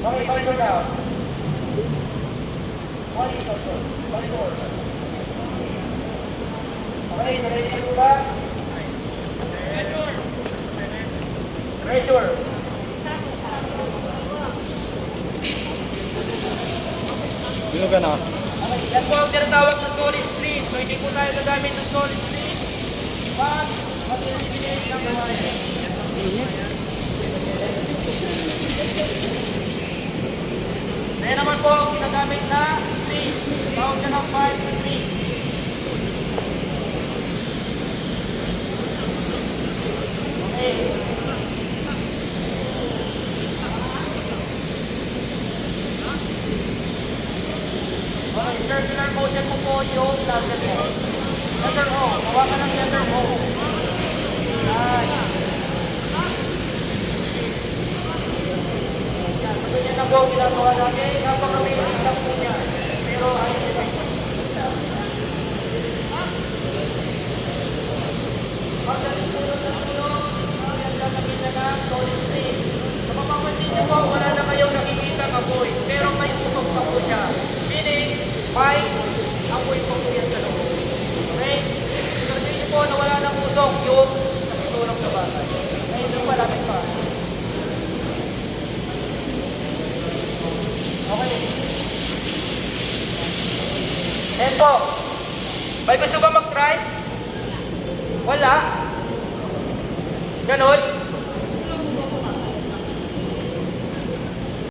Okay, corridor down. One is also. Corridor. Okay, ready po ba? Pressure. Na? Okay, yan po ang tinatawag na solid stream. So hindi po tayo gagamit ng solid stream. Pag mag-eliminate ng kawain. Kaya naman po ang ginagamit na Tawag siya ng 5 to 3. Okay. Okay, circular motion mo po yung target mo. Letter O. Hawakan ng letter O. Yan. Yan. So, ganyan na ang ginagawa natin. Napaka-basic lang po niya. Pero ayun nila. Pagdating po ng tulong, yan gagawin na ng solid stream. Sa mapapansin niyo po, wala na kayong nakikita apoy. Pero may usok na po siya. Meaning, may apoy po po yan sa loob. Okay? Siguraduhin niyo po na wala nang usok yung nakitulong sa bagay. Ngayon yung malapit pa. Okay. Ayan po. May gusto ba mag-try? Wala. Ganon.